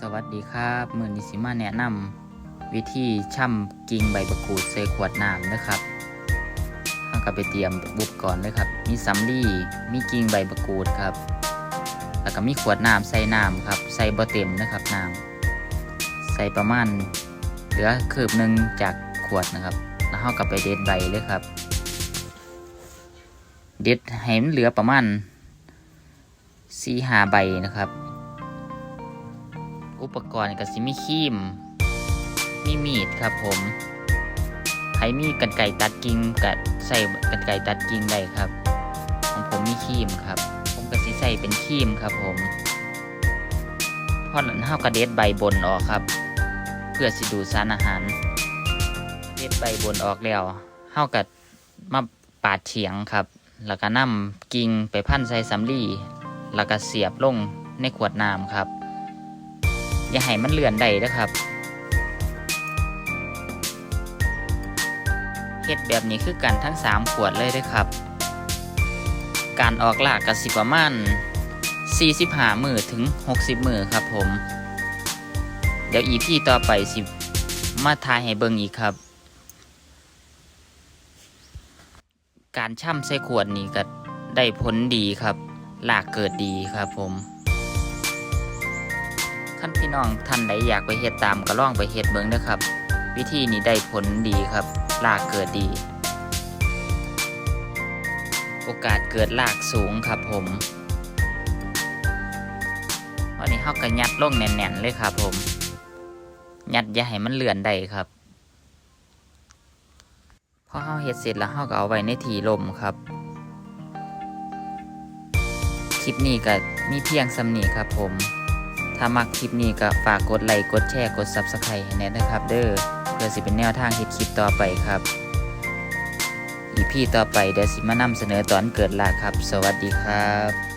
สวัสดีครับมือนิสิมาแนะนำวิธีช่ำกิ่งใบมะกูดใส่ขวดน้ำนะครับเราก็ไปเตรียมอุปกรณ์เลยครับ มีสำลีมีกิ่งใบมะกูดครับ แล้วก็มีขวดน้ำใส่น้ำครับ ใส่บ่เต็มนะครับน้ำใส่ประมาณเหลือคืบหนึ่งจากขวดนะครับ แล้วเราก็ไปเด็ดใบเลยครับ เด็ดให้มันเหลือประมาณสี่หาใบนะครับ อุปกรณ์ก็สิมีครีม มีมีดครับผมใครมีกันไก่ตัดกิ่งก็ใส่กันไก่ตัดกิ่งได้ครับ ของผมมีครีมครับ ผมก็สิใส่เป็นครีมครับผมพราะนั้ากระเด็ดใบบนออกครับ เพื่อสิดูสารอาหาร เด็ดใบบนออกแล้วเฮาก็มาปาดเฉียงครับ แล้วก็นำกิ่งไปพันใส่สำลีแล้วก็เสียบลงในขวดน้ำครับ อย่าให้มันเลื่อนได้นะครับเฮ็ดแบบนี้คือกันทั้ง 3 ขวดเลยด้อครับ การออกหลากกับสิประมาณ45มือถึง 60 มือครับผม เดี๋ยวอีพี่ต่อไปสิมาทายให้เบิ่งอีกครับ การช่ำใส่ขวดนี้ก็ได้ผลดีครับ หลากเกิดดีครับผม ขั้นพี่น้องท่านใดอยากไปเฮ็ดตามก็ลองไปเฮ็ดเบิ่งนะครับ วิธีนี้ได้ผลดีครับลากเกิดดี โอกาสเกิดลากสูงครับผมวันนี้เฮาก็ยัดลงแน่นๆเลยครับผมยัดอย่าให้มันเลื่อนได้ครับพอเฮาเฮ็ดเสร็จแล้วเฮาก็เอาไว้ในที่ลมครับคลิปนี้ก็มีเพียงสำนีครับผม ถ้ามักคลิปนี้ก็ฝากกดไลค์กดแชร์กด Subscribe ให้แน่นะครับ เด้อเพื่อสิเป็นแนวทางเฮ็ดคลิปต่อไปครับอีพีต่อไปเดี๋ยวสิมานำเสนอตอนเกิดลาครับ สวัสดีครับ